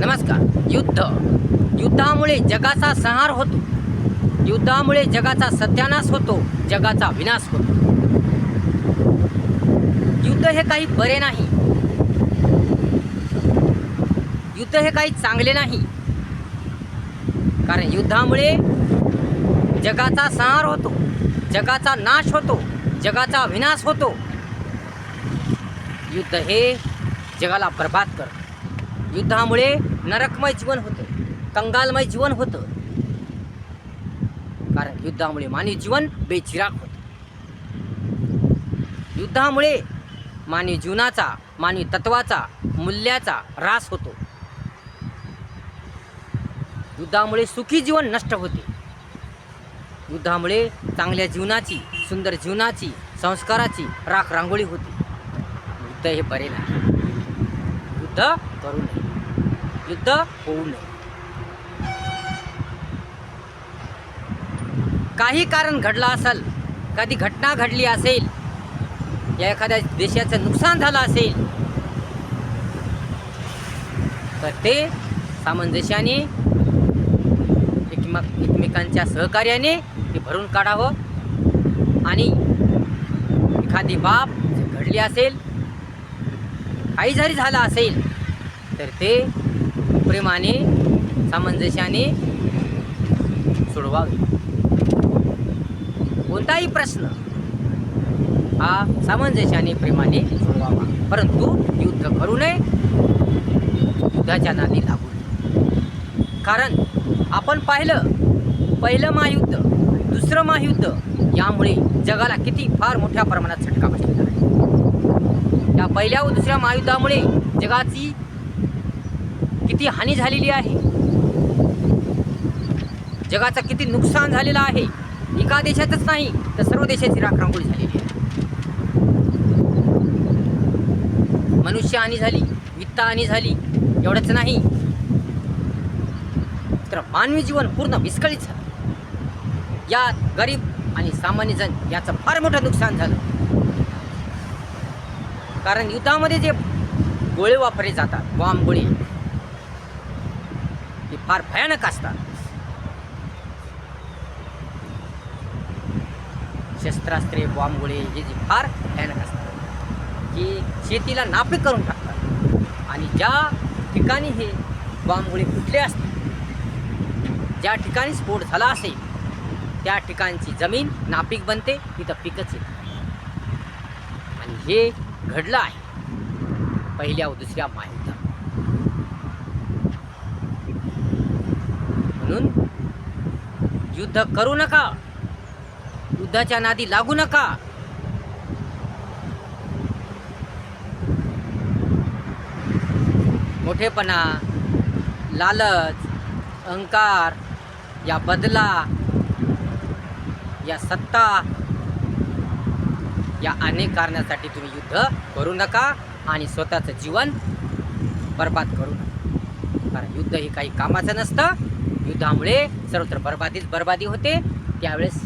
नमस्कार. युद्ध. युद्धामुळे जगाचा संहार होतो. युद्धामुळे जगाचा सत्यानाश होतो. जगाचा विनाश होतो. युद्ध हे काही बरे नाही. युद्ध हे काही चांगले नाही. कारण युद्धामुळे जगाचा संहार होतो. जगाचा नाश होतो. जगाचा विनाश होतो. युद्ध हे जगाला बर्बाद करतं. युद्धामुळे नरकमय जीवन होतं कंगालमय जीवन होतं. कारण युद्धामुळे मानवी जीवन बेचिराग होतं. युद्धामुळे मानवी जीवनाचा मानवी तत्वाचा मूल्याचा ऱ्हास होतो. युद्धामुळे सुखी जीवन नष्ट होते. युद्धामुळे चांगल्या जीवनाची सुंदर जीवनाची संस्काराची राख रांगोळी होती. युद्ध हे बरे नाही. युद्ध करू नये. युद्ध होऊ नये. काही कारण घडलं असेल कधी घटना घडली असेल या एखाद्या देशाचं नुकसान झालं असेल तर ते सामंजस्याने एकमेक एकमेकांच्या सहकार्याने ते भरून काढावं. आणि एखादी बाब घडली असेल काही जरी झालं असेल तर ते प्रेमाने सामंजस्याने सोडवावे. कोणताही प्रश्न हा सामंजस्याने प्रेमाने सोडवावा. परंतु युद्ध करू नये युद्धाच्या नादी लागू नये. कारण आपण पाहिलं पहिलं महायुद्ध दुसरं महायुद्ध यामुळे जगाला किती फार मोठ्या प्रमाणात झटका बसलेला आहे. त्या पहिल्या व दुसऱ्या महायुद्धामुळे जगाची किती हानी झालेली आहे? जगाचं किती नुकसान झालेलं आहे? एका देशातच नाही तर सर्व देशाची राखरांगोळी झालेली आहे. मनुष्य हानी झाली वित्त हानी झाली एवढंच नाही. तर मानवी जीवन पूर्ण विस्कळीत झालं. यात गरीब आणि सामान्य जण याचं फार मोठं नुकसान झालं. कारण युद्धामध्ये जे गोळे वापरले जातात बॉम्ब गोळे फार भयानक असतात. शस्त्रास्त्रे बॉम्बगोळे हे जे फार भयानक असतात. की शेतीला नापीक करून टाकतात. आणि ज्या ठिकाणी हे बॉम्बगोळे फुटले असतात ज्या ठिकाणी स्फोट झाला असेल त्या ठिकाणची जमीन नापीक बनते तिथं पिकच येत नाही. आणि हे घडलं आहे. पहिल्या व दुसऱ्या माहिती म्हणून युद्ध करू नका. युद्धाच्या नादी लागू नका. मोठेपणा लालच अहंकार या बदला या सत्ता या अनेक कारणासाठी तुम्ही युद्ध करू नका आणि स्वतःचं जीवन बर्बाद करू नका. कारण युद्ध हे काही कामाचं नसतं. युद्धामुळे सर्वत्र बर्बादीच बर्बादी होते. त्यावेळेस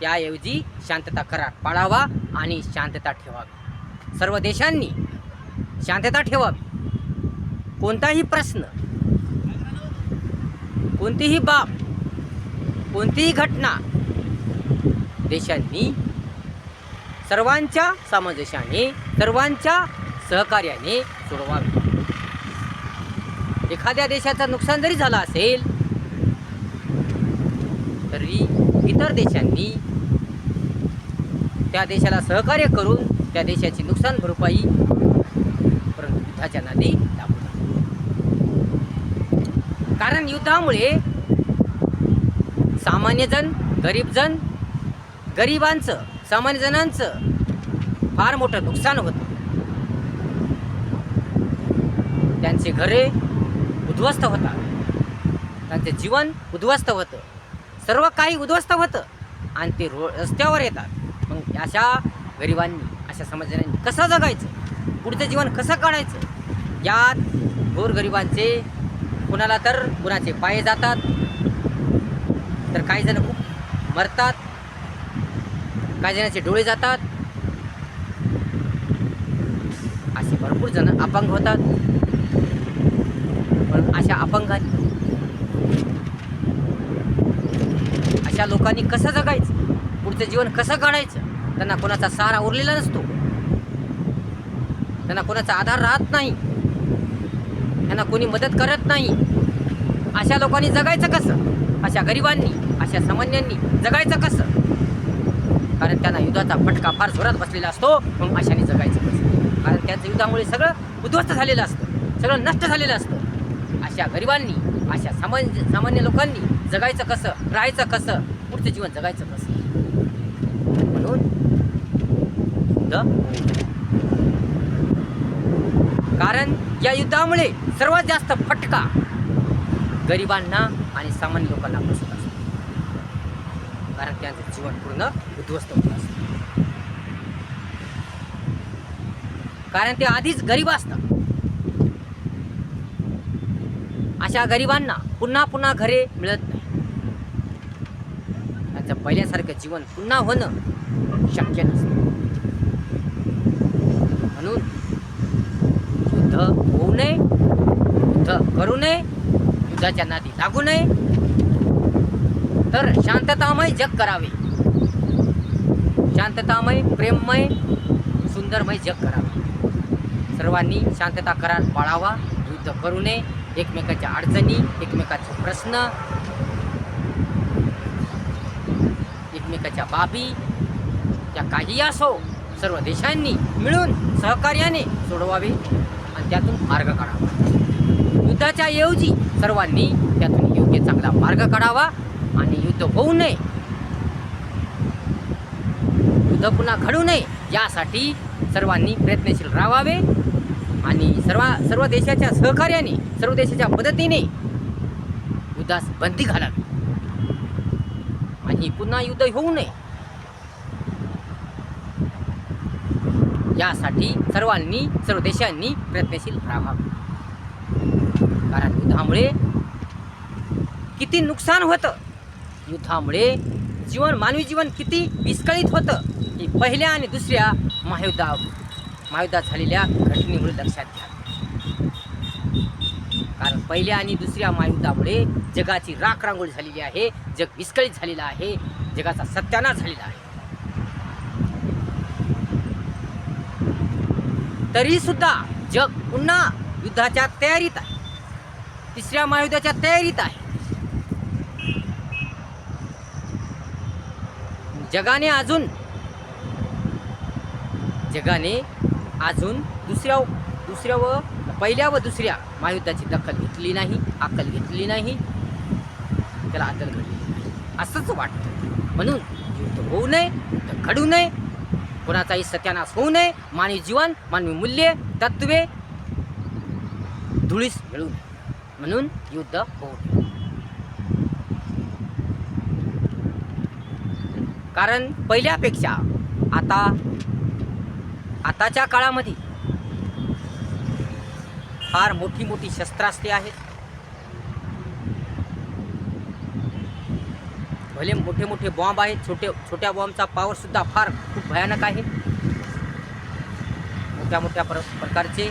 त्याऐवजी शांतता करार पाळावा आणि शांतता ठेवावी. सर्व देशांनी शांतता ठेवावी. कोणताही प्रश्न कोणतीही बाब कोणतीही घटना देशांनी सर्वांच्या सामंजस्याने सर्वांच्या सहकार्याने सोडवावी. एखाद्या देशाचं नुकसान जरी झालं असेल तरी इतर देशांनी त्या देशाला सहकार्य करून त्या देशाची नुकसान भरपाई परंतु युद्धाच्या नादी दाखवतात कारण युद्धामुळे सामान्यजण गरीबजन गरिबांचं सामान्य जणांचं फार मोठं नुकसान होतं. त्यांचे घरे उद्ध्वस्त होतात. त्यांचे जीवन उद्ध्वस्त होतं. सर्व काही उद्ध्वस्त होतं. आणि ते रो रस्त्यावर येतात. मग अशा गरिबांनी अशा समाजांनी कसं जगायचं? पुढचं जीवन कसं काढायचं? यात गोरगरिबांचे कुणाला तर कुणाचे पाय जातात. तर काही जण खूप मरतात. काही जणांचे डोळे जातात. असे भरपूर जण अपंग होतात. पण अशा अपंगांनी आहेत अशा लोकांनी कसं जगायचं? पुढचं जीवन कसं काढायचं? त्यांना कोणाचा सहारा उरलेला नसतो. त्यांना कोणाचा आधार राहत नाही. त्यांना कोणी मदत करत नाही. अशा लोकांनी जगायचं कसं? अशा गरिबांनी अशा सामान्यांनी जगायचं कसं? कारण त्यांना युद्धाचा फटका फार जोरात बसलेला असतो मग अशाने जगायचं कसं? कारण त्यांचं युद्धामुळे सगळं उद्ध्वस्त झालेलं असतं. सगळं नष्ट झालेलं असतं. अशा गरिबांनी अशा सामान्य सामान्य लोकांनी जगायचं कसं? राहायचं कसं? पुढचं जीवन जगायचं कसं? म्हणून कारण या युद्धामुळे सर्वात जास्त फटका गरिबांना आणि सामान्य लोकांना बसत असतो. कारण त्यांचं जीवन पूर्ण उद्ध्वस्त होत असतं. कारण ते आधीच गरीब असतात. अशा गरिबांना पुन्हा पुन्हा घरे मिळत नाही. त्याचं पहिल्यासारखं जीवन पुन्हा होणं शक्य नसतं. म्हणून युद्ध होऊ नये युद्ध करू नये युद्धाच्या नादी लागू नये. तर शांततामय जग करावे. शांततामय प्रेममय सुंदरमय जग करावे. सर्वांनी शांतता करार पाळावा युद्ध करू नये. एकमेकाच्या अडचणी एकमेकाचे प्रश्न एकमेकाच्या बाबी त्या काही असो सर्व देशांनी मिळून सहकार्याने सोडवावे आणि त्यातून मार्ग काढावा. युद्धाच्या ऐवजी सर्वांनी त्यातून योग्य चांगला मार्ग काढावा आणि युद्ध होऊ नये. युद्ध पुन्हा घडू नये यासाठी सर्वांनी प्रयत्नशील राहावे आणि सर्व सर्व देशाच्या सहकार्याने सर्व देशाच्या मदतीने युद्धास बंदी घालावी. आणि पुन्हा युद्ध होऊ नये. यासाठी सर्वांनी सर्व देशांनी प्रयत्नशील राहावे. कारण युद्धामुळे किती नुकसान होतं? युद्धामुळे जीवन मानवी जीवन किती विस्कळीत होतं? हे पहिल्या आणि दुसऱ्या महायुद्धा महायुद्धात झालेल्या घटनेमुळे लक्षात घ्या. कारण पहिल्या आणि दुसऱ्या महायुद्धामुळे जगाची राख रांगोळी झालेली आहे जग विस्कळीत झालेलं आहे जगाचा सत्यानाश झालेला आहे. तरी सुद्धा जग पुन्हा युद्धाच्या तयारीत आहे. तिसऱ्या महायुद्धाच्या तयारीत आहे. जगाने अजून जगाने अजून दुसऱ्या दुसऱ्या व पहिल्या व दुसऱ्या महायुद्धाची दखल घेतली नाही अक्कल घेतली नाही. त्याला अदल घडली नाही. असंच वाटतं. म्हणून युद्ध होऊ नये युद्ध घडू नये. कोणाचाही सत्यानाश होऊ नये. मानवी जीवन मानवी मूल्ये तत्वे धुळीस मिळू नये. म्हणून युद्ध होऊ नये. कारण पहिल्यापेक्षा आता आताच्या काळामध्ये फार मोठी मोठी शस्त्रास्त्रे आहेत. भले मोठे मोठे बॉम्ब आहेत छोटे छोट्या बॉम्बचा पॉवर सुद्धा फार खूप भयानक आहे. मोठ्या मोठ्या प्र प्रकारचे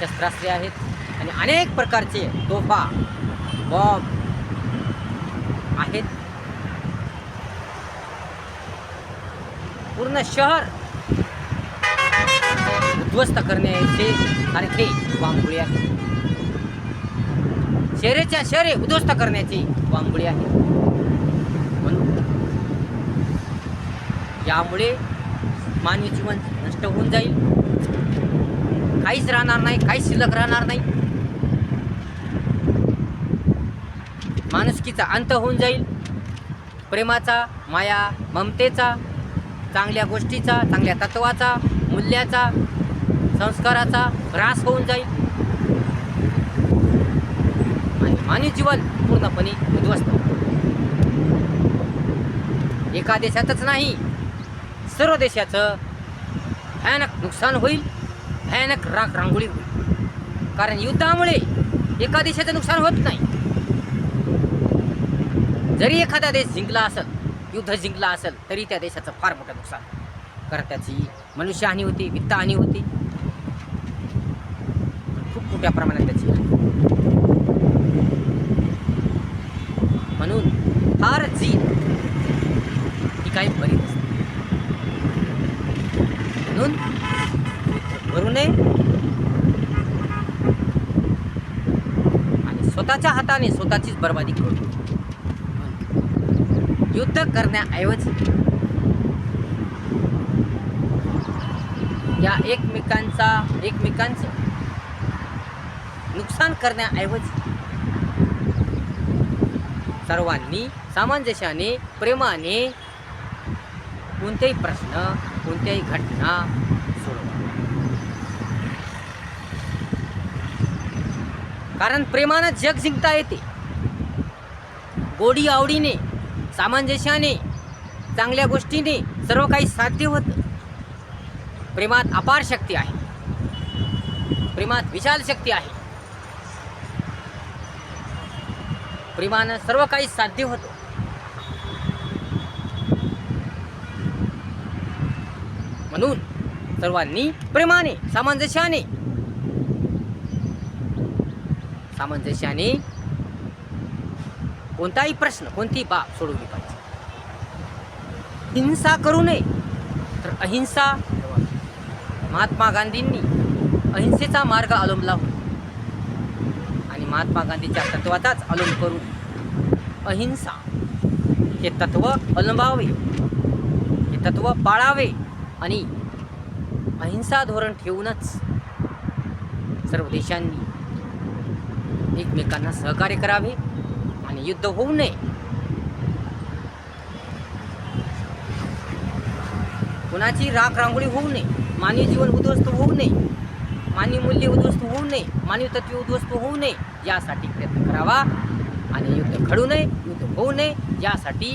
शस्त्रास्त्रे आहेत आणि अनेक प्रकारचे तोफा बॉम्ब आहेत. पूर्ण शहर उद्ध्वस्त करण्याचे सारखे वांगुळी आहे. शहरेच्या शहरे उद्ध्वस्त करण्याचे वांगुळी आहे. म्हणून यामुळे मानवी जीवन नष्ट होऊन जाईल. काहीच राहणार नाही काहीच शिल्लक राहणार नाही. माणुसकीचा अंत होऊन जाईल. प्रेमाचा माया ममतेचा चांगल्या गोष्टीचा चांगल्या तत्वाचा मूल्याचा संस्काराचा ह्रास होऊन जाईल. आणि मानवी जीवन पूर्णपणे उद्ध्वस्त एका देशातच नाही सर्व देशाचं भयानक नुकसान होईल भयानक राख रांगोळी होईल. कारण युद्धामुळे एका देशाचं नुकसान होत नाही. जरी एखादा देश जिंकला असेल युद्ध जिंकला असेल तरी त्या देशाचं फार मोठं नुकसान कारण त्याची मनुष्यहानी होती वित्तहानी होती. मोठ्या प्रमाणात त्याची म्हणून हार जी ही काही बरी नसते. म्हणून भरू नये. आणि स्वतःच्या हाताने स्वतःचीच बर्बादी करू युद्ध करण्याऐवजी या एकमेकांचा एकमेकांचं नुकसान करण्याऐवजी सर्वांनी सामंजस्याने प्रेमाने कोणतेही प्रश्न कोणत्याही घटना सोडवा. कारण प्रेमानं जग जिंकता येते. गोडी आवडीने सामंजस्याने चांगल्या गोष्टीने सर्व काही साध्य होतं. प्रेमात अपार शक्ती आहे. प्रेमात विशाल शक्ती आहे. प्रेमानं सर्व काही साध्य होतं. म्हणून सर्वांनी प्रेमाने सामंजस्याने सामंजस्याने कोणताही प्रश्न कोणती बाब सोडवली पाहिजे. हिंसा करू नये तर अहिंसा महात्मा गांधींनी अहिंसेचा मार्ग अवलंबला होता. महात्मा गांधीच्या तत्वाचाच अवलंब करून अहिंसा हे तत्व अवलंबावे हे तत्व पाळावे आणि अहिंसा धोरण ठेवूनच सर्व देशांनी एकमेकांना सहकार्य करावे आणि युद्ध होऊ नये. कुणाची राख रांगोळी होऊ नये मानवी जीवन उद्ध्वस्त होऊ नये मानवी मूल्य उद्ध्वस्त होऊ नये मानवी तत्वे उद्ध्वस्त होऊ नये. यासाठी प्रयत्न करावा. आणि युद्ध घडू नये युद्ध होऊ नये यासाठी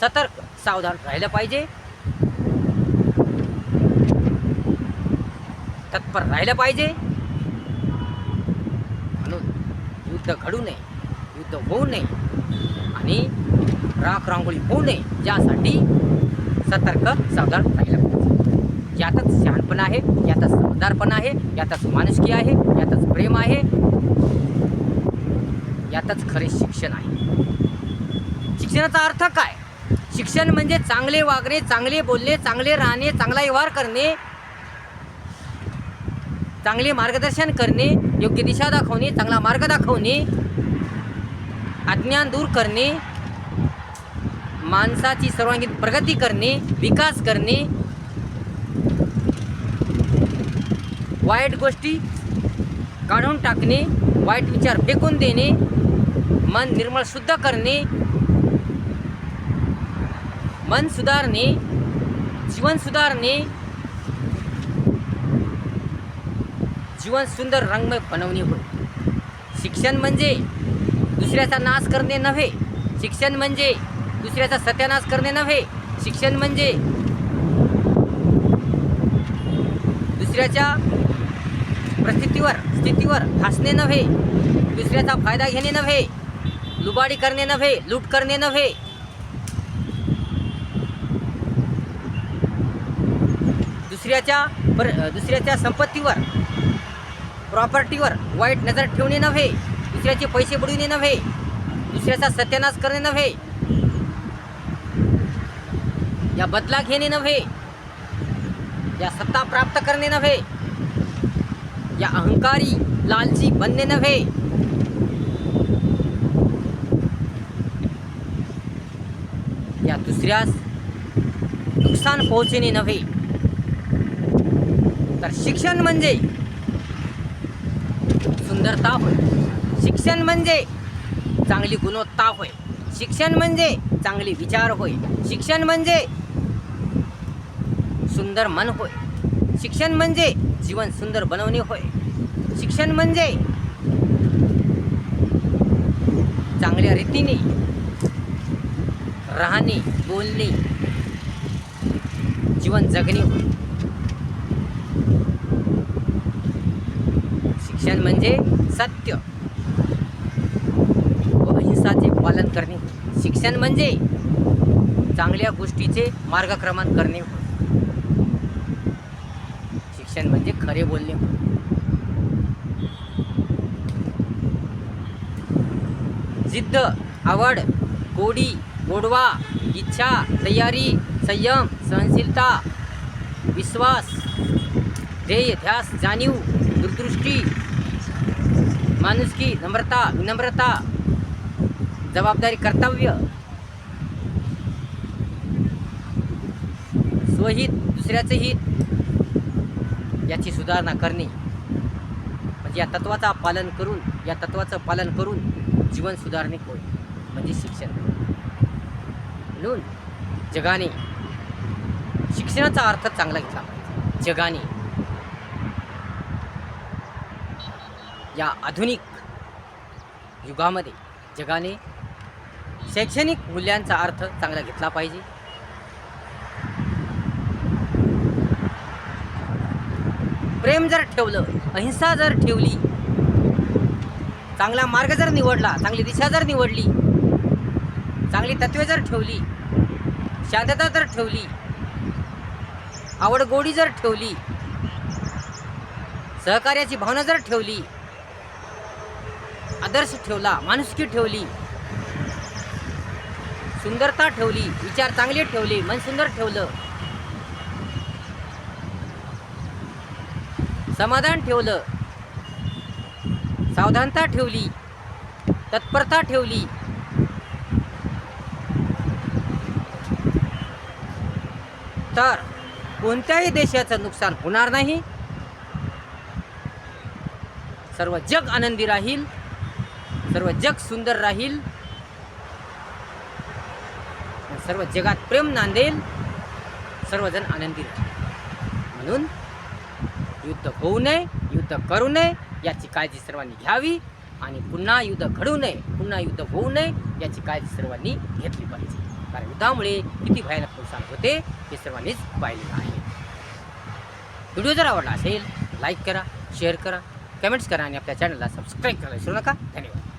सतर्क सावधान राहिलं पाहिजे. तत्पर राहिलं पाहिजे. म्हणून युद्ध घडू नये युद्ध होऊ नये आणि राख रांगोळी होऊ नये यासाठी सतर्क सावधान राहिलं पाहिजे. यातच शहाणपण आहे यातच समजदारपण आहे यातच माणुसकी आहे यातच प्रेम आहे. यातच खरे शिक्षण आहे. शिक्षणाचा अर्थ काय? शिक्षण म्हणजे चांगले वागणे चांगले बोलणे चांगले राहणे चांगला व्यवहार करणे चांगले मार्गदर्शन करणे योग्य दिशा दाखवणे चांगला मार्ग दाखवणे अज्ञान दूर करणे माणसाची सर्वांगीण प्रगती करणे विकास करणे वाईट गोष्टी काढून टाकणे वाईट विचार फेकून देणे मन निर्मळ शुद्ध करणे मन सुधारणे जीवन सुधारणे जीवन सुंदर रंगमय बनवणे होय. शिक्षण म्हणजे दुसऱ्याचा नाश करणे नव्हे. शिक्षण म्हणजे दुसऱ्याचा सत्यानाश करणे नव्हे. शिक्षण म्हणजे दुसऱ्याच्या परिस्थितीवर परिस्थितीवर हसणे नव्हे दुसऱ्याचा फायदा घेणे नव्हे लुबाडी करणे नव्हे लूट करणे नव्हे. दुसऱ्याच्या पर दुसऱ्याच्या संपत्तीवर प्रॉपर्टीवर वाईट नजर ठेवणे नव्हे दुसऱ्याचे पैसे बुडविणे नव्हे दुसऱ्याचा सत्यानाश करणे नव्हे. या बदला घेणे नव्हे या सत्ता प्राप्त करणे नव्हे. या अहंकारी लालची बनणे नव्हे. या दुसऱ्यास नुकसान पोहोचणे नव्हे. तर शिक्षण म्हणजे सुंदरता होय. शिक्षण म्हणजे चांगली गुणवत्ता होय. शिक्षण म्हणजे चांगले विचार होय. शिक्षण म्हणजे सुंदर मन होय. शिक्षण म्हणजे जीवन सुंदर बनवणे होय. शिक्षण म्हणजे चांगल्या रीतीने राहणे बोलणे जीवन जगणे होय. शिक्षण म्हणजे सत्य व अहिंसाचे पालन करणे शिक्षण म्हणजे चांगल्या गोष्टीचे मार्गक्रमण करणे होय. शिक्षण म्हणजे खरे बोलणे. जिद्द आवड गोडी गोडवा इच्छा तयारी संयम सहनशीलता विश्वास ध्येय ध्यास जाणीव दूरदृष्टी माणुसकी नम्रता विनम्रता जबाबदारी कर्तव्य स्वहित दुसऱ्याचं हित याची सुधारणा करणे. म्हणजे या तत्वाचा पालन करून या तत्वाचं पालन करून जीवन सुधारणे होय. म्हणजे शिक्षण. म्हणून जगाने शिक्षणाचा अर्थ चांगला घेतला पाहिजे. जगाने या आधुनिक युगामध्ये जगाने शैक्षणिक मूल्यांचा अर्थ चांगला घेतला पाहिजे. प्रेम जर ठेवलं अहिंसा जर ठेवली चांगला मार्ग जर निवडला चांगली दिशा जर निवडली चांगली तत्वे जर ठेवली शांतता जर ठेवली आवड गोडी जर ठेवली सहकार्याची भावना जर ठेवली आदर्श ठेवला माणुसकी ठेवली सुंदरता ठेवली विचार चांगले ठेवले मन सुंदर ठेवलं समाधान ठेवलं. सावधानता ठेवली. तत्परता ठेवली. तर कोणत्याही देशाचं नुकसान होणार नाही. सर्व जग आनंदी राहील. सर्व जग सुंदर राहील. सर्व जगात प्रेम नांदेल. सर्वजण आनंदी राहील. म्हणून युद्ध होऊ नये युद्ध करू नये याची काळजी सर्वांनी घ्यावी आणि पुन्हा युद्ध घडू नये पुन्हा युद्ध होऊ नये याची काळजी सर्वांनी घेतली पाहिजे. कारण युद्धामुळे किती भयानक नुकसान होते हे सर्वांनीच पाहिलेलं आहे. व्हिडिओ जर आवडला असेल लाईक करा शेअर करा कमेंट्स करा आणि आपल्या चॅनलला सबस्क्राईब करायला विसरू नका. धन्यवाद.